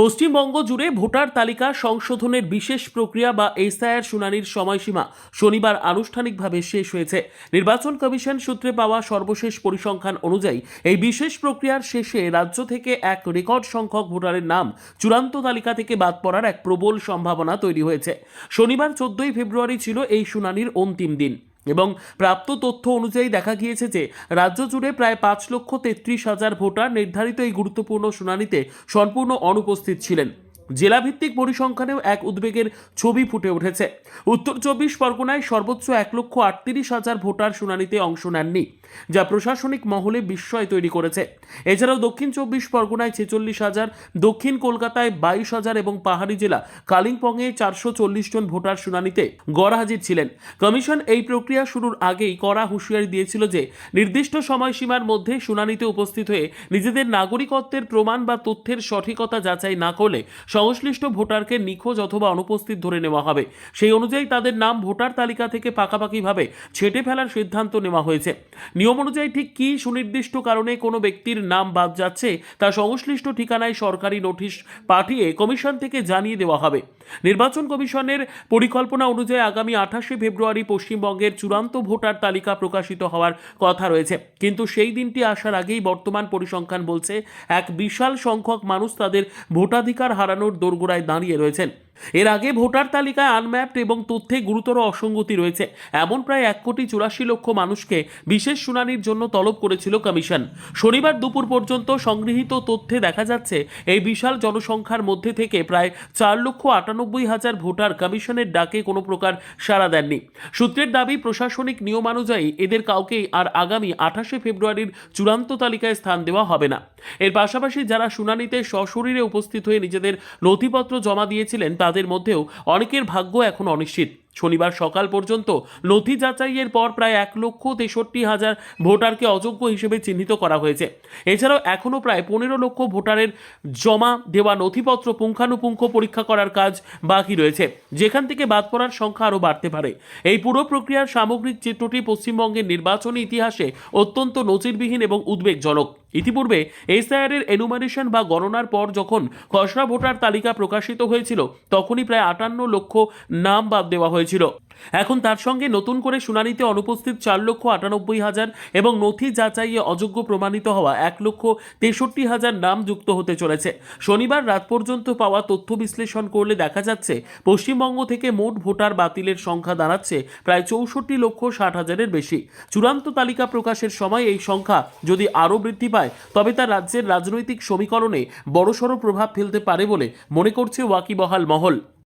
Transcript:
পশ্চিমবঙ্গ জুড়ে ভোটার তালিকা সংশোধনের বিশেষ প্রক্রিয়া বা এসআইআর শুনানির সময়সীমা শনিবার আনুষ্ঠানিকভাবে শেষ হয়েছে। নির্বাচন কমিশন সূত্রে পাওয়া সর্বশেষ পরিসংখ্যান অনুযায়ী, এই বিশেষ প্রক্রিয়ার শেষে রাজ্য থেকে এক রেকর্ড সংখ্যক ভোটারের নাম চূড়ান্ত তালিকা থেকে বাদ পড়ার এক প্রবল সম্ভাবনা তৈরি হয়েছে। শনিবার চোদ্দই ফেব্রুয়ারি ছিল এই শুনানির অন্তিম দিন। এবং প্রাপ্ত তথ্য অনুযায়ী দেখা গিয়েছে যে রাজ্য জুড়ে প্রায় পাঁচ লক্ষ তেত্রিশ হাজার ভোটার নির্ধারিত এই গুরুত্বপূর্ণ শুনানিতে সম্পূর্ণ অনুপস্থিত ছিলেন। জেলাভিত্তিক পরিসংখ্যানেও এক উদ্বেগের ছবি ফুটে উঠেছে। উত্তর চব্বিশ পরগনায় সর্বোচ্চ এক লক্ষ আটত্রিশ হাজার ভোটার শুনানিতে অংশ নেননি, যা প্রশাসনিক মহলে বিস্ময় তৈরি করেছে। এছাড়াও দক্ষিণ চব্বিশ পরগনায় ছেচল্লিশ হাজার, দক্ষিণ কলকাতায় বাইশ হাজার এবং পাহাড়ি জেলা কালিম্পংয়ে চারশো চল্লিশ জন ভোটার শুনানিতে গড় হাজির ছিলেন। কমিশন এই প্রক্রিয়া শুরুর আগেই কড়া হুঁশিয়ারি দিয়েছিল যে, নির্দিষ্ট সময়সীমার মধ্যে শুনানিতে উপস্থিত হয়ে নিজেদের নাগরিকত্বের প্রমাণ বা তথ্যের সঠিকতা যাচাই না করলে সংশ্লিষ্ট ভোটারকে নিখোঁজ অথবা অনুপস্থিত ধরে নেওয়া হবে। সেই অনুযায়ী তাদের নাম ভোটার তালিকা থেকে পাকাপাকিভাবে ছেটে ফেলার সিদ্ধান্ত নেওয়া হয়েছে। নিয়ম অনুযায়ী ঠিক কী সুনির্দিষ্ট কারণে কোনো ব্যক্তির নাম বাদ যাচ্ছে তা সংশ্লিষ্ট ঠিকানায় সরকারি নোটিশ পাঠিয়ে কমিশন থেকে জানিয়ে দেওয়া হবে। নির্বাচন কমিশনের পরিকল্পনা অনুযায়ী আগামী আঠাশে ফেব্রুয়ারি পশ্চিমবঙ্গের চূড়ান্ত ভোটার তালিকা প্রকাশিত হওয়ার কথা রয়েছে। কিন্তু সেই দিনটি আসার আগেই বর্তমান পরিসংখ্যান বলছে, এক বিশাল সংখ্যক মানুষ তাদের ভোটাধিকার হারানোর দোরগোড়ায় দাঁড়িয়ে রয়েছেন। এর আগে ভোটার তালিকায় আনম্যাপড এবং তথ্যে গুরুতর অসঙ্গতি রয়েছে। এমন প্রায় এক কোটি চুরাশি লক্ষ মানুষকে বিশেষ শুনানির জন্য তলব করেছিল কমিশন। শনিবার দুপুর পর্যন্ত সংগৃহীত তথ্যে দেখা যাচ্ছে, এই বিশাল জনসংখ্যার মধ্যে থেকে প্রায় চার লক্ষ আটানব্বই হাজার ভোটার কমিশনের ডাকে কোনো প্রকার সাড়া দেননি। সূত্রের দাবি, প্রশাসনিক নিয়মানুযায়ী এদের কাউকেই আর আগামী আঠাশে ফেব্রুয়ারির চূড়ান্ত তালিকায় স্থান দেওয়া হবে না। এর পাশাপাশি যারা শুনানিতে সশরীরে উপস্থিত হয়ে নিজেদের নথিপত্র জমা দিয়েছিলেন তাদের মধ্যেও অনেকের ভাগ্য এখন অনিশ্চিত। শনিবার সকাল পর্যন্ত নথি যাচাইয়ের পর প্রায় এক লক্ষ তেষট্টি হাজার ভোটারকে অযোগ্য হিসেবে চিহ্নিত করা হয়েছে। এছাড়াও এখনও প্রায় পনেরো লক্ষ ভোটারের জমা দেওয়া নথিপত্র পুঙ্খানুপুঙ্খ পরীক্ষা করার কাজ বাকি রয়েছে। যেখান থেকে বাদ পড়ার সংখ্যা আরও বাড়তে পারে। এই পুরো প্রক্রিয়ার সামগ্রিক চিত্রটি পশ্চিমবঙ্গের নির্বাচনী ইতিহাসে অত্যন্ত নজিরবিহীন এবং উদ্বেগজনক। ইতিপূর্বে এসআইআর এর এনুমারেশন বা গণনার পর যখন খসড়া ভোটার তালিকা প্রকাশিত হয়েছিল, তখনই প্রায় আটান্ন লক্ষ নাম বাদ দেওয়া হয়েছিল। এখন তার সঙ্গে নতুন করে শুনানিতে অনুপস্থিত চার লক্ষ আটানব্বই হাজার এবং নথি যাচাইয়ে অযোগ্য প্রমাণিত হওয়া এক লক্ষ তেষট্টি হাজার নাম যুক্ত হতে চলেছে। শনিবার রাত পর্যন্ত পাওয়া তথ্য বিশ্লেষণ করলে দেখা যাচ্ছে, পশ্চিমবঙ্গ থেকে মোট ভোটার বাতিলের সংখ্যা দাঁড়াচ্ছে প্রায় চৌষট্টি লক্ষ ষাট হাজারের বেশি। চূড়ান্ত তালিকা প্রকাশের সময় এই সংখ্যা যদি আরও বৃদ্ধি পায় তবে তা রাজ্যের রাজনৈতিক সমীকরণে বড়সড় প্রভাব ফেলতে পারে বলে মনে করছে ওয়াকিবহাল মহল।